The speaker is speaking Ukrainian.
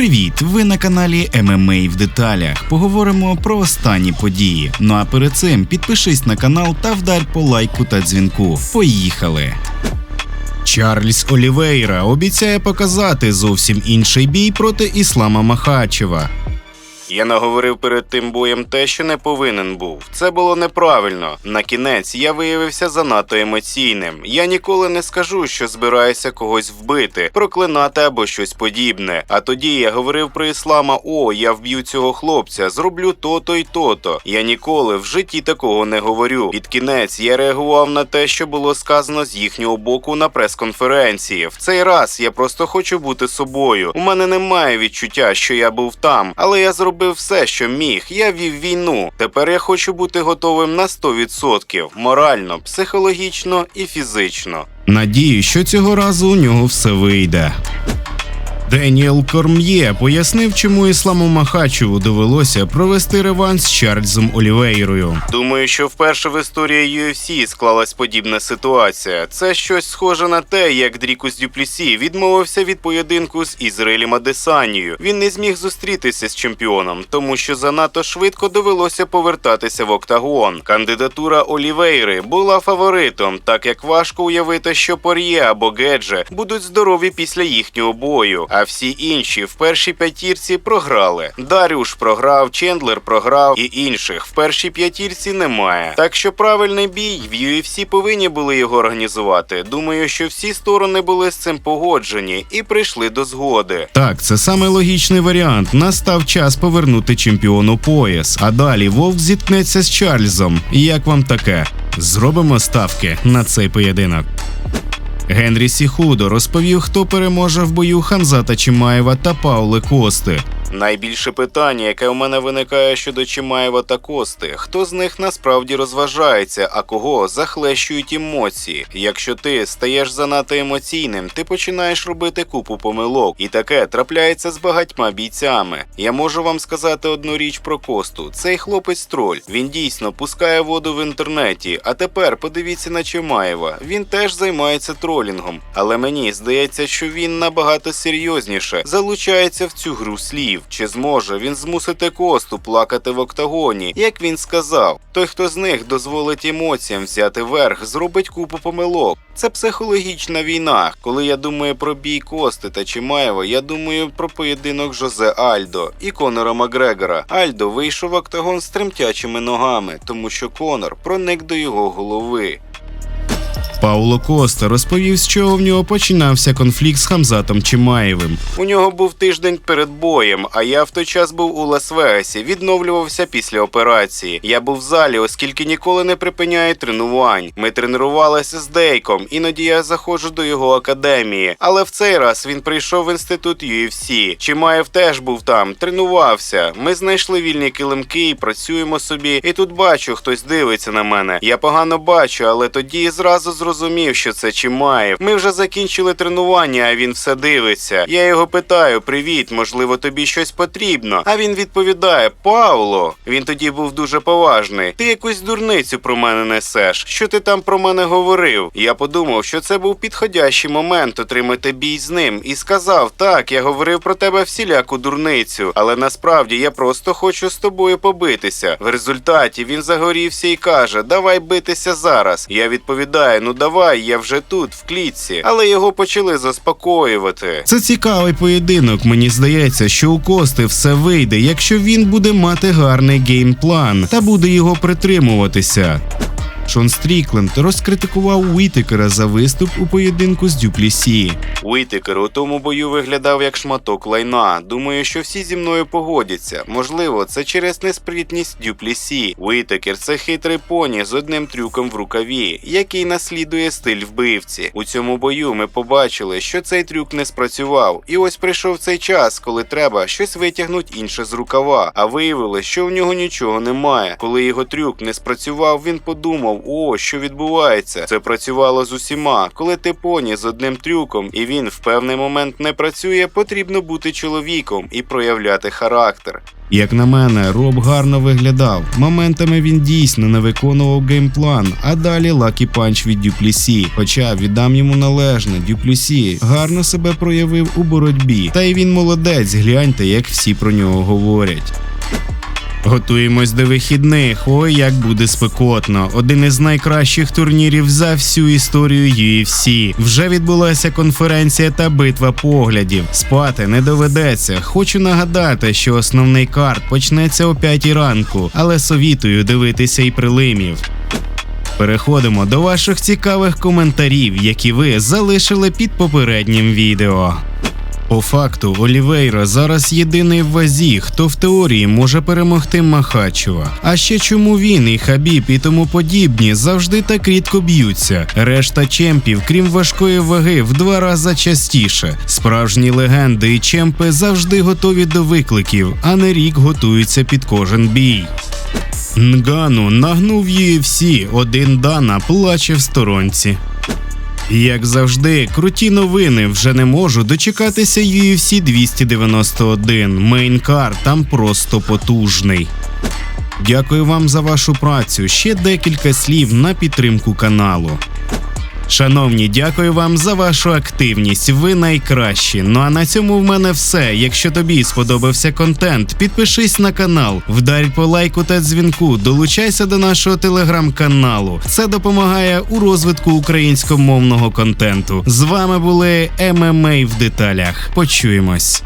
Привіт! Ви на каналі ММА в деталях. Поговоримо про останні події. Ну а перед цим підпишись на канал та вдарь по лайку та дзвінку. Поїхали! Чарльз Олівейра обіцяє показати зовсім інший бій проти Іслама Махачева. Я наговорив перед тим боєм те, що не повинен був. Це було неправильно. На кінець я виявився занадто емоційним. Я ніколи не скажу, що збираюся когось вбити, проклинати або щось подібне. А тоді я говорив про іслама: о, я вб'ю цього хлопця, зроблю то-то й то-то. Я ніколи в житті такого не говорю. Під кінець я реагував на те, що було сказано з їхнього боку на прес-конференції. В цей раз я просто хочу бути собою. У мене немає відчуття, що я був там, але я зробив все, що міг. Я вів війну. Тепер я хочу бути готовим на 100%. морально, психологічно і фізично. Надію, що цього разу у нього все вийде. Деніел Корм'є пояснив, чому Ісламу Махачеву довелося провести реванш з Чарльзом Олівейрою. Думаю, що вперше в історії UFC склалась подібна ситуація. Це щось схоже на те, як Дрікус Дюплісі відмовився від поєдинку з Ізраїлем Адесанією. Він не зміг зустрітися з чемпіоном, тому що занадто швидко довелося повертатися в октагон. Кандидатура Олівейри була фаворитом, так як важко уявити, що Пор'є або Гедже будуть здорові після їхнього бою. А всі інші в першій п'ятірці програли. Дарюш програв, Чендлер програв і інших в першій п'ятірці немає. Так що правильний бій в UFC повинні були його організувати. Думаю, що всі сторони були з цим погоджені і прийшли до згоди. Так, це саме логічний варіант. Настав час повернути чемпіону пояс. А далі Вовк зіткнеться з Чарльзом. Як вам таке? Зробимо ставки на цей поєдинок. Генрі Сіхудо розповів, хто переможе в бою Ханзата Чимаєва та Паули Кости. Найбільше питання, яке у мене виникає щодо Чимаєва та Кости, хто з них насправді розважається, а кого захлещують емоції. Якщо ти стаєш занадто емоційним, ти починаєш робити купу помилок, і таке трапляється з багатьма бійцями. Я можу вам сказати одну річ про Косту. Цей хлопець троль. Він дійсно пускає воду в інтернеті. А тепер подивіться на Чимаєва. Він теж займається тролінгом, але мені здається, що він набагато серйозніше залучається в цю гру слів. Чи зможе він змусити Косту плакати в октагоні, як він сказав? Той, хто з них дозволить емоціям взяти верх, зробить купу помилок. Це психологічна війна. Коли я думаю про бій Кости та Чимаєва, я думаю про поєдинок Жозе Альдо і Конора Макгрегора. Альдо вийшов в октагон з тремтячими ногами, тому що Конор проник до його голови. Пауло Коста розповів, з чого в нього починався конфлікт з Хамзатом Чимаєвим. У нього був тиждень перед боєм, а я в той час був у Лас-Вегасі, відновлювався після операції. Я був в залі, оскільки ніколи не припиняю тренувань. Ми тренувалися з Дейком, іноді я заходжу до його академії. Але в цей раз він прийшов в інститут UFC. Чимаєв теж був там, тренувався. Ми знайшли вільні килимки і працюємо собі. І тут бачу, хтось дивиться на мене. Я погано бачу, але тоді зразу зрозумів, що це Чимаєв. Ми вже закінчили тренування, а він все дивиться. Я його питаю: Привіт, можливо, тобі щось потрібно. А він відповідає: Павло. Він тоді був дуже поважний. Ти якусь дурницю про мене несеш. Що ти там про мене говорив? Я подумав, що це був підходящий момент отримати бій з ним, і сказав: Так, я говорив про тебе всіляку дурницю, але насправді я просто хочу з тобою побитися. В результаті він загорівся і каже: Давай битися зараз. Я відповідаю: Ну давай, я вже тут, в клітці. Але його почали заспокоювати. Це цікавий поєдинок. Мені здається, що у Кости все вийде, якщо він буде мати гарний геймплан та буде його притримуватися. Шон Стрікленд розкритикував Уітекера за виступ у поєдинку з Дюплісі. Уітекер у тому бою виглядав як шматок лайна. Думаю, що всі зі мною погодяться. Можливо, це через неспритність Дюплісі. Уітекер це хитрий поні з одним трюком в рукаві, який наслідує стиль вбивці. У цьому бою ми побачили, що цей трюк не спрацював. І ось прийшов цей час, коли треба щось витягнути інше з рукава. А виявилось, що в нього нічого немає. Коли його трюк не спрацював, він подумав. Подумав: о, що відбувається. Це працювало з усіма. Коли ти поні з одним трюком, і він в певний момент не працює, потрібно бути чоловіком і проявляти характер. Як на мене, Роб гарно виглядав. Моментами він дійсно не виконував геймплан, а далі лакі панч від Дюплісі. Хоча віддам йому належне, Дюплісі гарно себе проявив у боротьбі. Та й він молодець, гляньте, як всі про нього говорять. Готуємось до вихідних. Ой, як буде спекотно. Один із найкращих турнірів за всю історію UFC. Вже відбулася конференція та битва поглядів. Спати не доведеться. Хочу нагадати, що основний карт почнеться о 5 ранку, але совітую дивитися і прилимів. Переходимо до ваших цікавих коментарів, які ви залишили під попереднім відео. По факту, Олівейра зараз єдиний в вазі, хто в теорії може перемогти Махачева. А ще чому він і Хабіб і тому подібні завжди так рідко б'ються. Решта чемпів, крім важкої ваги, в два рази частіше. Справжні легенди і чемпи завжди готові до викликів, а не рік готуються під кожен бій. Нгану нагнув UFC, один Дана плаче в сторонці. Як завжди, круті новини вже не можу дочекатися UFC 291. Мейнкар там просто потужний. Дякую вам за вашу працю. Ще декілька слів на підтримку каналу. Шановні, дякую вам за вашу активність. Ви найкращі. Ну а на цьому в мене все. Якщо тобі сподобався контент, підпишись на канал, вдарь по лайку та дзвінку, долучайся до нашого телеграм-каналу. Це допомагає у розвитку українськомовного контенту. З вами були ММА в деталях. Почуємось.